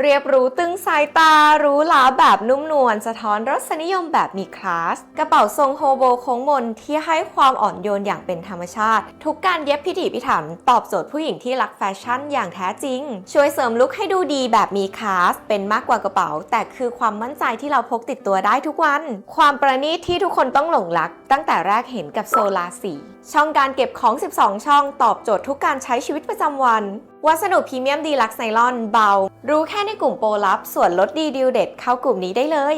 เรียบรู้ตึงสายตารู้หราแบบนุ่มนวลสะท้อนรสนิยมแบบมีคลาส กระเป๋าทรงโฮโบโค้งมนที่ให้ความอ่อนโยนอย่างเป็นธรรมชาติ ทุกการเย็บพิถีพิถันตอบโจทย์ผู้หญิงที่รักแฟชั่นอย่างแท้จริง ช่วยเสริมลุคให้ดูดีแบบมีคลาส เป็นมากกว่ากระเป๋า แต่คือความมั่นใจที่เราพกติดตัวได้ทุกวัน ความประณีตที่ทุกคนต้องหลงรัก ตั้งแต่แรกเห็นกับโซลาสีช่องการเก็บของ 12 ช่องตอบโจทย์ทุกการใช้ชีวิตประจำวัน วัสดุพรีเมียมดีลักไนลอนเบา รู้แค่ในกลุ่มโปรลับ ส่วนลดดีดีลเด็ดเข้ากลุ่มนี้ได้เลย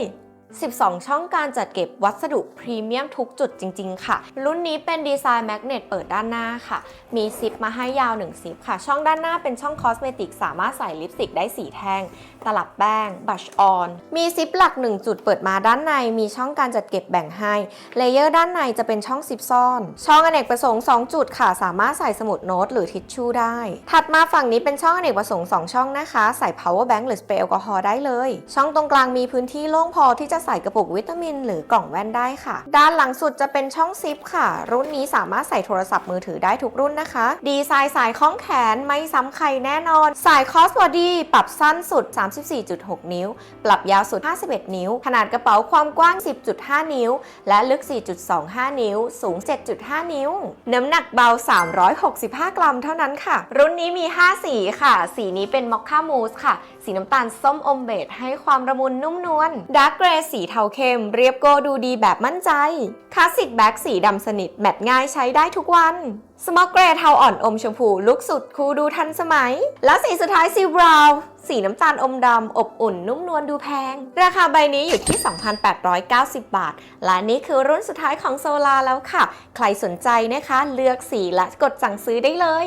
12 ช่องการจัดเก็บวัสดุพรีเมียมทุกจุดจริง ๆ ค่ะ รุ่นนี้เป็นดีไซน์แมกเนตเปิดด้านหน้าค่ะ มีซิปมาให้ยาว 1 ซิปค่ะ ช่องด้านหน้าเป็นช่องคอสเมติกสามารถใส่ลิปสติกได้ 4 แท่ง ตลับแป้ง บัชออน มีซิปหลัก 1 จุดเปิดมาด้านใน มีช่องการจัดเก็บแบ่งให้ เลเยอร์ด้านในจะเป็นช่องซิปซ่อน ช่องอเนกประสงค์ 2 จุดค่ะ สามารถใส่สมุดโน้ตหรือทิชชู่ได้ ถัดมาฝั่งนี้เป็นช่องอเนกประสงค์ 2 ช่องนะคะ ใส่ power bank หรือสเปรย์แอลกอฮอล์ได้เลย ช่องตรงกลางมีพื้นที่โล่งพอที่จะใส่กระปุกวิตามิน หรือกล่องแว่นได้ค่ะ ด้านหลังสุดจะเป็นช่องซิปค่ะ รุ่นนี้สามารถใส่โทรศัพท์มือถือได้ทุกรุ่นนะคะ ดีไซน์สายคล้องแขนไม่ซ้ำใครแน่นอน สายคอสบอดี้ปรับสั้นสุด 34.6 นิ้ว ปรับยาวสุด 51 นิ้ว ขนาดกระเป๋าความกว้าง 10.5 นิ้ว และลึก 4.25 นิ้ว สูง 7.5 นิ้ว น้ำหนักเบา 365 กรัมเท่านั้นค่ะ รุ่นนี้มี 5 สีค่ะ สีนี้เป็นมอคค่ามูสค่ะ สีน้ำตาลส้มอมเบจให้ความระมุนนุ่มนวลดาร์กเกรย์สีเทาเข้ม เรียบโกดูดีแบบมั่นใจ คลาสสิกแบ็กสีดำสนิท แมทง่ายใช้ได้ทุกวัน สมอ k เกรย์เทาอ่อนอมชมพูลุกสุดคูลดูทันสมัย และสีสุดท้ายซีบราวน์สีน้ำตาลอมดำ อบอุ่น นุ่มนวลดูแพง ราคาใบนี้อยู่ที่ 2,890 บาท และนี่คือรุ่นสุดท้ายของโซลาแล้วค่ะ ใครสนใจนะคะ เลือกสีและกดสั่งซื้อได้เลย